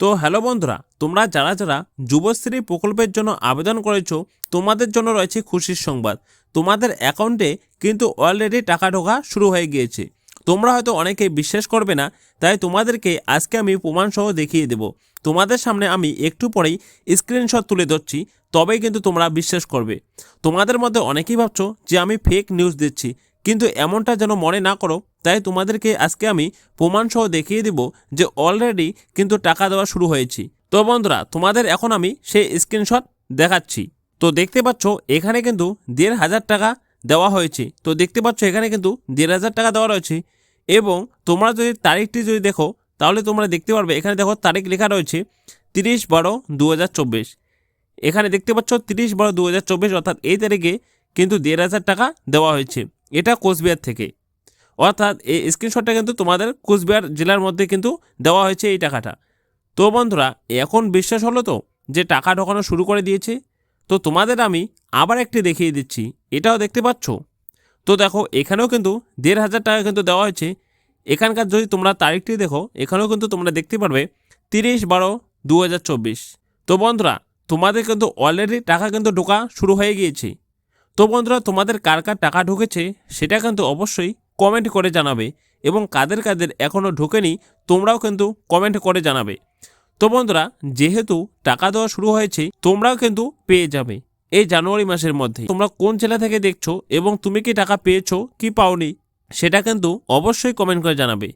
তো হ্যালো বন্ধুরা, তোমরা যারা যারা যুবশ্রী প্রকল্পের জন্য আবেদন করেছ, তোমাদের জন্য রয়েছে খুশির সংবাদ। তোমাদের অ্যাকাউন্টে কিন্তু অলরেডি টাকা ঢোকা শুরু হয়ে গিয়েছে। তোমরা হয়তো অনেকে বিশ্বাস করবে না, তাই তোমাদেরকে আজকে আমি প্রমাণসহ দেখিয়ে দেব। তোমাদের সামনে আমি একটু পরেই স্ক্রিনশট তুলে ধরছি, তবেই কিন্তু তোমরা বিশ্বাস করবে। তোমাদের মধ্যে অনেকেই ভাবছ যে আমি ফেক নিউজ দিচ্ছি কিন্তু এমনটা যেন মনে না করো, তাই তোমাদেরকে আজকে আমি প্রমাণসহ দেখিয়ে দেব যে অলরেডি কিন্তু টাকা দেওয়া শুরু হয়েছে। তো বন্ধুরা, তোমাদের এখন আমি সেই স্ক্রিনশট দেখাচ্ছি। তো দেখতে পাচ্ছ, এখানে কিন্তু দেড় হাজার টাকা দেওয়া হয়েছে। তো দেখতে পাচ্ছ, এখানে কিন্তু দেড় হাজার টাকা দেওয়া রয়েছে। এবং তোমরা যদি তারিখটি যদি দেখো, তাহলে তোমরা দেখতে পারবে, এখানে দেখো তারিখ লেখা রয়েছে তিরিশ বারো দু এখানে দেখতে পাচ্ছ, তিরিশ বারো দু অর্থাৎ এই তারিখে কিন্তু দেড় হাজার টাকা দেওয়া হয়েছে। এটা কোচবিহার থেকে। অর্থাৎ এই স্ক্রিনশটটা কিন্তু তোমাদের কোচবিহার জেলার মধ্যে কিন্তু দেওয়া হয়েছে এই টাকাটা। তো বন্ধুরা, এখন বিশ্বাস হলো তো যে টাকা ঢোকানো শুরু করে দিয়েছে। তো তোমাদের আমি আবার একটি দেখিয়ে দিচ্ছি, এটাও দেখতে পাচ্ছ? তো দেখো, এখানেও কিন্তু দেড় হাজার টাকা কিন্তু দেওয়া হয়েছে। এখানকার যদি তোমরা তারিখটি দেখো, এখানেও কিন্তু তোমরা দেখতে পারবে তিরিশ বারো দু তো বন্ধুরা, তোমাদের কিন্তু অলরেডি টাকা কিন্তু ঢোকা শুরু হয়ে গিয়েছে। তো বন্ধুরা, তোমাদের কার কার টাকা ঢুকেছে সেটা কিন্তু অবশ্যই কমেন্ট করে জানাবে এবং কাদের কাদের এখনও ঢোকেনি তোমরাও কিন্তু কমেন্ট করে জানাবে। তো বন্ধুরা, যেহেতু টাকা দেওয়া শুরু হয়েছে, তোমরাও কিন্তু পেয়ে যাবে এই জানুয়ারি মাসের মধ্যে। তোমরা কোন জেলা থেকে দেখছ এবং তুমি কি টাকা পেয়েছ, কি পাওনি, সেটা কিন্তু অবশ্যই কমেন্ট করে জানাবে।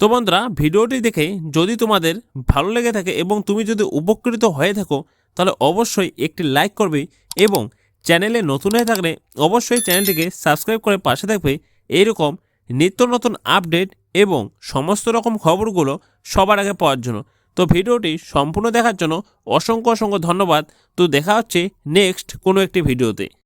তো বন্ধুরা, ভিডিওটি দেখে যদি তোমাদের ভালো লেগে থাকে এবং তুমি যদি উপকৃত হয়ে থাকো, তাহলে অবশ্যই একটি লাইক করবে এবং চ্যানেলে নতুন হয়ে থাকলে অবশ্যই চ্যানেলটিকে সাবস্ক্রাইব করে পাশে থাকবে এইরকম নিত্য নতুন আপডেট এবং সমস্ত রকম খবরগুলো সবার আগে পাওয়ার জন্য। তো ভিডিওটি সম্পূর্ণ দেখার জন্য অসংখ্য অসংখ্য ধন্যবাদ। তো দেখা হচ্ছে নেক্সট কোনো একটি ভিডিওতে।